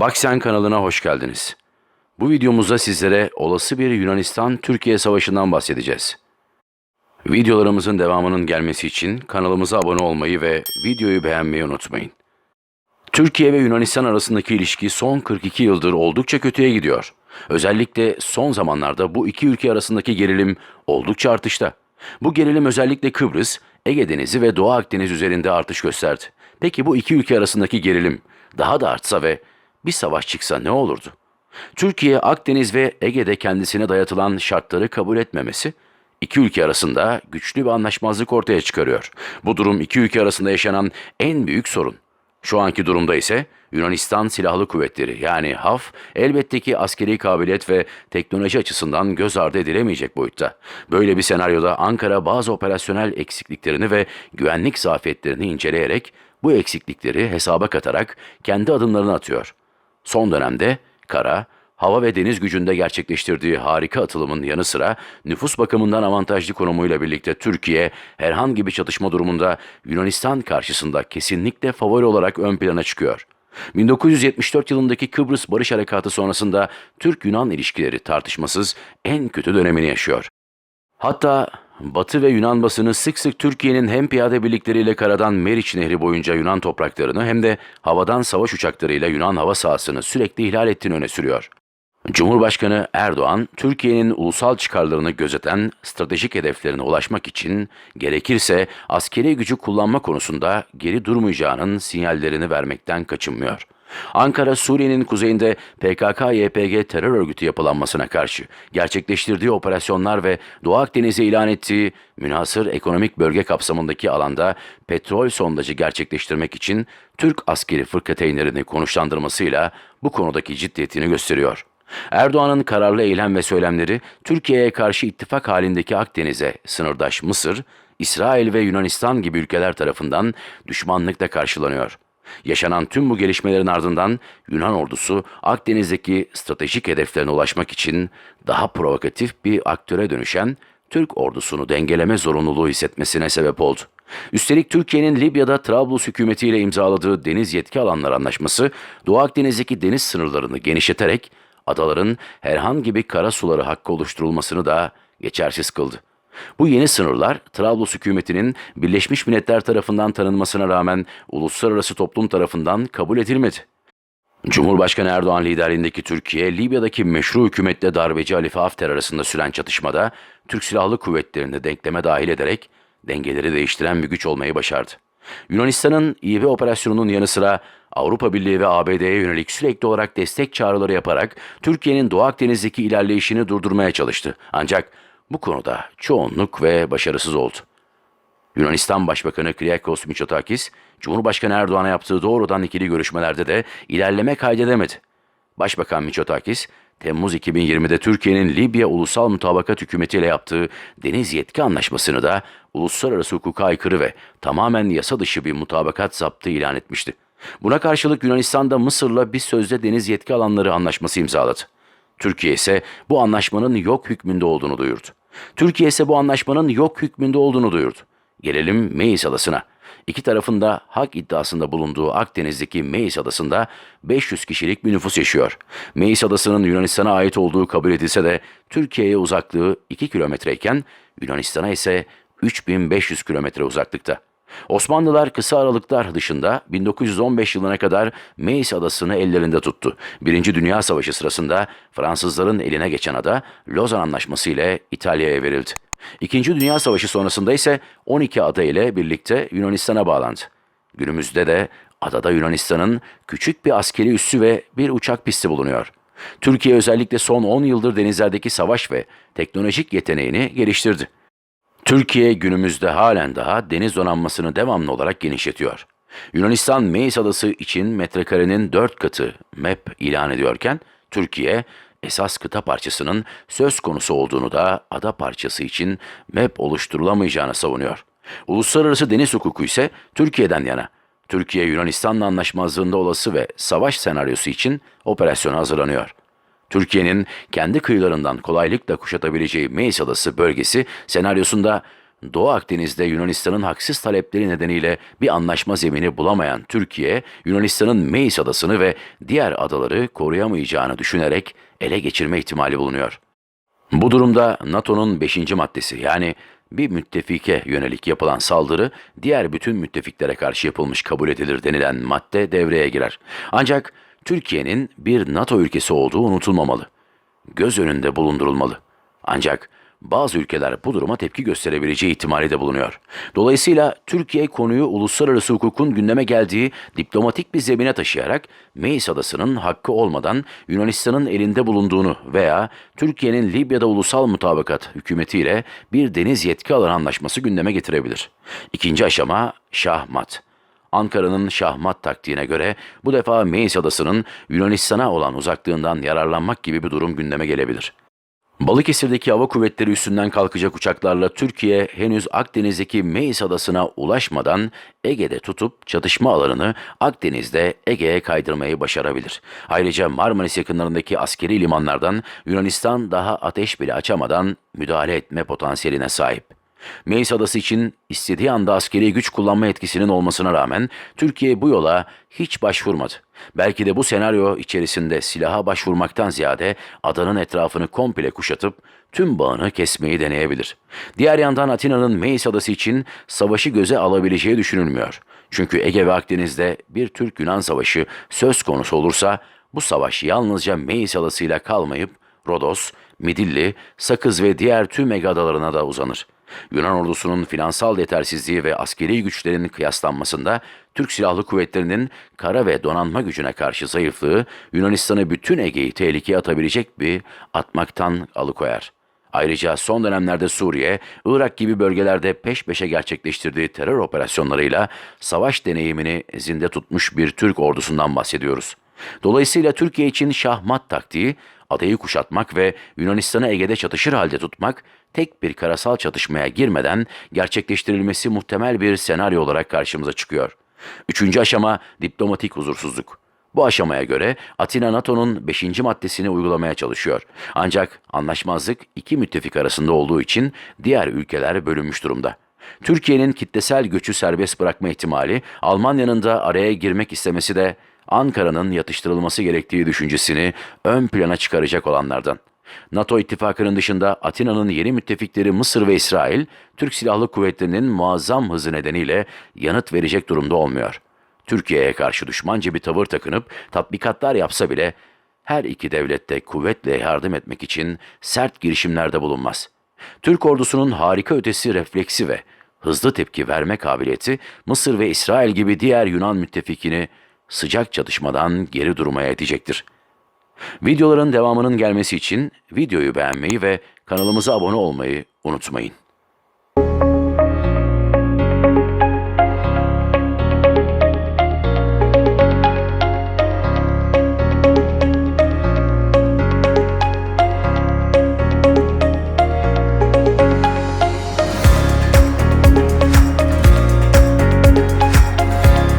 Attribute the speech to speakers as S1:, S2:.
S1: Baksen kanalına hoş geldiniz. Bu videomuzda sizlere olası bir Yunanistan-Türkiye savaşından bahsedeceğiz. Videolarımızın devamının gelmesi için kanalımıza abone olmayı ve videoyu beğenmeyi unutmayın. Türkiye ve Yunanistan arasındaki ilişki son 42 yıldır oldukça kötüye gidiyor. Özellikle son zamanlarda bu iki ülke arasındaki gerilim oldukça artışta. Bu gerilim özellikle Kıbrıs, Ege Denizi ve Doğu Akdeniz üzerinde artış gösterdi. Peki bu iki ülke arasındaki gerilim daha da artsa ve bir savaş çıksa ne olurdu? Türkiye, Akdeniz ve Ege'de kendisine dayatılan şartları kabul etmemesi, iki ülke arasında güçlü bir anlaşmazlık ortaya çıkarıyor. Bu durum iki ülke arasında yaşanan en büyük sorun. Şu anki durumda ise Yunanistan Silahlı Kuvvetleri yani HAF elbette ki askeri kabiliyet ve teknoloji açısından göz ardı edilemeyecek boyutta. Böyle bir senaryoda Ankara bazı operasyonel eksikliklerini ve güvenlik zafiyetlerini inceleyerek bu eksiklikleri hesaba katarak kendi adımlarını atıyor. Son dönemde kara, hava ve deniz gücünde gerçekleştirdiği harika atılımın yanı sıra nüfus bakımından avantajlı konumuyla birlikte Türkiye herhangi bir çatışma durumunda Yunanistan karşısında kesinlikle favori olarak ön plana çıkıyor. 1974 yılındaki Kıbrıs Barış Harekatı sonrasında Türk-Yunan ilişkileri tartışmasız en kötü dönemini yaşıyor. Hatta Batı ve Yunan basını sık sık Türkiye'nin hem piyade birlikleriyle karadan Meriç Nehri boyunca Yunan topraklarını hem de havadan savaş uçaklarıyla Yunan hava sahasını sürekli ihlal ettiğini öne sürüyor. Cumhurbaşkanı Erdoğan, Türkiye'nin ulusal çıkarlarını gözeten stratejik hedeflerine ulaşmak için gerekirse askeri gücü kullanma konusunda geri durmayacağının sinyallerini vermekten kaçınmıyor. Ankara, Suriye'nin kuzeyinde PKK-YPG terör örgütü yapılanmasına karşı gerçekleştirdiği operasyonlar ve Doğu Akdeniz'e ilan ettiği münhasır ekonomik bölge kapsamındaki alanda petrol sondajı gerçekleştirmek için Türk askeri fırkateynlerini konuşlandırmasıyla bu konudaki ciddiyetini gösteriyor. Erdoğan'ın kararlı eylem ve söylemleri Türkiye'ye karşı ittifak halindeki Akdeniz'e sınırdaş Mısır, İsrail ve Yunanistan gibi ülkeler tarafından düşmanlıkla karşılanıyor. Yaşanan tüm bu gelişmelerin ardından Yunan ordusu Akdeniz'deki stratejik hedeflerine ulaşmak için daha provokatif bir aktöre dönüşen Türk ordusunu dengeleme zorunluluğu hissetmesine sebep oldu. Üstelik Türkiye'nin Libya'da Trablus hükümetiyle imzaladığı deniz yetki alanları anlaşması Doğu Akdeniz'deki deniz sınırlarını genişleterek adaların herhangi bir kara suları hakkı oluşturulmasını da geçersiz kıldı. Bu yeni sınırlar Trablus hükümetinin Birleşmiş Milletler tarafından tanınmasına rağmen uluslararası toplum tarafından kabul edilmedi. Cumhurbaşkanı Erdoğan liderliğindeki Türkiye, Libya'daki meşru hükümetle darbeci Halife Hafter arasında süren çatışmada Türk Silahlı Kuvvetleri'ni denkleme dahil ederek dengeleri değiştiren bir güç olmayı başardı. Yunanistan'ın İB operasyonunun yanı sıra Avrupa Birliği ve ABD'ye yönelik sürekli olarak destek çağrıları yaparak Türkiye'nin Doğu Akdeniz'deki ilerleyişini durdurmaya çalıştı. Ancak bu konuda çoğunluk ve başarısız oldu. Yunanistan Başbakanı Kyriakos Mitsotakis, Cumhurbaşkanı Erdoğan'a yaptığı doğrudan ikili görüşmelerde de ilerleme kaydedemedi. Başbakan Mitsotakis, Temmuz 2020'de Türkiye'nin Libya Ulusal Mutabakat Hükümeti ile yaptığı deniz yetki anlaşmasını da uluslararası hukuka aykırı ve tamamen yasa dışı bir mutabakat zaptı ilan etmişti. Buna karşılık Yunanistan da Mısır'la bir sözde deniz yetki alanları anlaşması imzaladı. Türkiye ise bu anlaşmanın yok hükmünde olduğunu duyurdu. Türkiye ise bu anlaşmanın yok hükmünde olduğunu duyurdu. Gelelim Meis Adası'na. İki tarafın da hak iddiasında bulunduğu Akdeniz'deki Meis Adası'nda 500 kişilik bir nüfus yaşıyor. Meis Adası'nın Yunanistan'a ait olduğu kabul edilse de Türkiye'ye uzaklığı 2 kilometreyken Yunanistan'a ise 3500 kilometre uzaklıkta. Osmanlılar kısa aralıklar dışında 1915 yılına kadar Meis adasını ellerinde tuttu. Birinci Dünya Savaşı sırasında Fransızların eline geçen ada Lozan Anlaşması ile İtalya'ya verildi. İkinci Dünya Savaşı sonrasında ise 12 ada ile birlikte Yunanistan'a bağlandı. Günümüzde de adada Yunanistan'ın küçük bir askeri üssü ve bir uçak pisti bulunuyor. Türkiye özellikle son 10 yıldır denizlerdeki savaş ve teknolojik yeteneğini geliştirdi. Türkiye günümüzde halen daha deniz donanmasını devamlı olarak genişletiyor. Yunanistan Meis Adası için metrekarenin 4 katı MEP ilan ediyorken Türkiye esas kıta parçasının söz konusu olduğunu da ada parçası için MEP oluşturulamayacağını savunuyor. Uluslararası deniz hukuku ise Türkiye'den yana. Türkiye Yunanistan'la anlaşmazlığında olası ve savaş senaryosu için operasyona hazırlanıyor. Türkiye'nin kendi kıyılarından kolaylıkla kuşatabileceği Meis Adası bölgesi senaryosunda Doğu Akdeniz'de Yunanistan'ın haksız talepleri nedeniyle bir anlaşma zemini bulamayan Türkiye, Yunanistan'ın Meis adasını ve diğer adaları koruyamayacağını düşünerek ele geçirme ihtimali bulunuyor. Bu durumda NATO'nun 5. maddesi yani bir müttefike yönelik yapılan saldırı diğer bütün müttefiklere karşı yapılmış kabul edilir denilen madde devreye girer. Ancak Türkiye'nin bir NATO ülkesi olduğu unutulmamalı. Göz önünde bulundurulmalı. Ancak bazı ülkeler bu duruma tepki gösterebileceği ihtimali de bulunuyor. Dolayısıyla Türkiye konuyu uluslararası hukukun gündeme geldiği diplomatik bir zemine taşıyarak Meis Adası'nın hakkı olmadan Yunanistan'ın elinde bulunduğunu veya Türkiye'nin Libya'da ulusal mutabakat hükümetiyle bir deniz yetki alan anlaşması gündeme getirebilir. İkinci aşama şahmat. Ankara'nın şahmat taktiğine göre bu defa Meis Adası'nın Yunanistan'a olan uzaklığından yararlanmak gibi bir durum gündeme gelebilir. Balıkesir'deki hava kuvvetleri üstünden kalkacak uçaklarla Türkiye henüz Akdeniz'deki Meis Adası'na ulaşmadan Ege'de tutup çatışma alanını Akdeniz'de Ege'ye kaydırmayı başarabilir. Ayrıca Marmaris yakınlarındaki askeri limanlardan Yunanistan daha ateş bile açamadan müdahale etme potansiyeline sahip. Meis Adası için istediği anda askeri güç kullanma etkisinin olmasına rağmen Türkiye bu yola hiç başvurmadı. Belki de bu senaryo içerisinde silaha başvurmaktan ziyade adanın etrafını komple kuşatıp tüm bağını kesmeyi deneyebilir. Diğer yandan Atina'nın Meis Adası için savaşı göze alabileceği düşünülmüyor. Çünkü Ege ve Akdeniz'de bir Türk-Yunan savaşı söz konusu olursa bu savaş yalnızca Meis Adası'yla kalmayıp Rodos, Midilli, Sakız ve diğer tüm Ege adalarına da uzanır. Yunan ordusunun finansal yetersizliği ve askeri güçlerinin kıyaslanmasında Türk Silahlı Kuvvetleri'nin kara ve donanma gücüne karşı zayıflığı Yunanistan'ı bütün Ege'yi tehlikeye atabilecek bir atmaktan alıkoyar. Ayrıca son dönemlerde Suriye, Irak gibi bölgelerde peş peşe gerçekleştirdiği terör operasyonlarıyla savaş deneyimini zinde tutmuş bir Türk ordusundan bahsediyoruz. Dolayısıyla Türkiye için şahmat taktiği, adayı kuşatmak ve Yunanistan'ı Ege'de çatışır halde tutmak, tek bir karasal çatışmaya girmeden gerçekleştirilmesi muhtemel bir senaryo olarak karşımıza çıkıyor. Üçüncü aşama diplomatik huzursuzluk. Bu aşamaya göre Atina NATO'nun 5. maddesini uygulamaya çalışıyor. Ancak anlaşmazlık iki müttefik arasında olduğu için diğer ülkeler bölünmüş durumda. Türkiye'nin kitlesel göçü serbest bırakma ihtimali, Almanya'nın da araya girmek istemesi de Ankara'nın yatıştırılması gerektiği düşüncesini ön plana çıkaracak olanlardan. NATO ittifakının dışında Atina'nın yeni müttefikleri Mısır ve İsrail, Türk Silahlı Kuvvetleri'nin muazzam hızı nedeniyle yanıt verecek durumda olmuyor. Türkiye'ye karşı düşmanca bir tavır takınıp tatbikatlar yapsa bile her iki devlette kuvvetle yardım etmek için sert girişimlerde bulunmaz. Türk ordusunun harika ötesi refleksi ve hızlı tepki verme kabiliyeti Mısır ve İsrail gibi diğer Yunan müttefikini sıcak çatışmadan geri durmaya edecektir. Videoların devamının gelmesi için videoyu beğenmeyi ve kanalımıza abone olmayı unutmayın.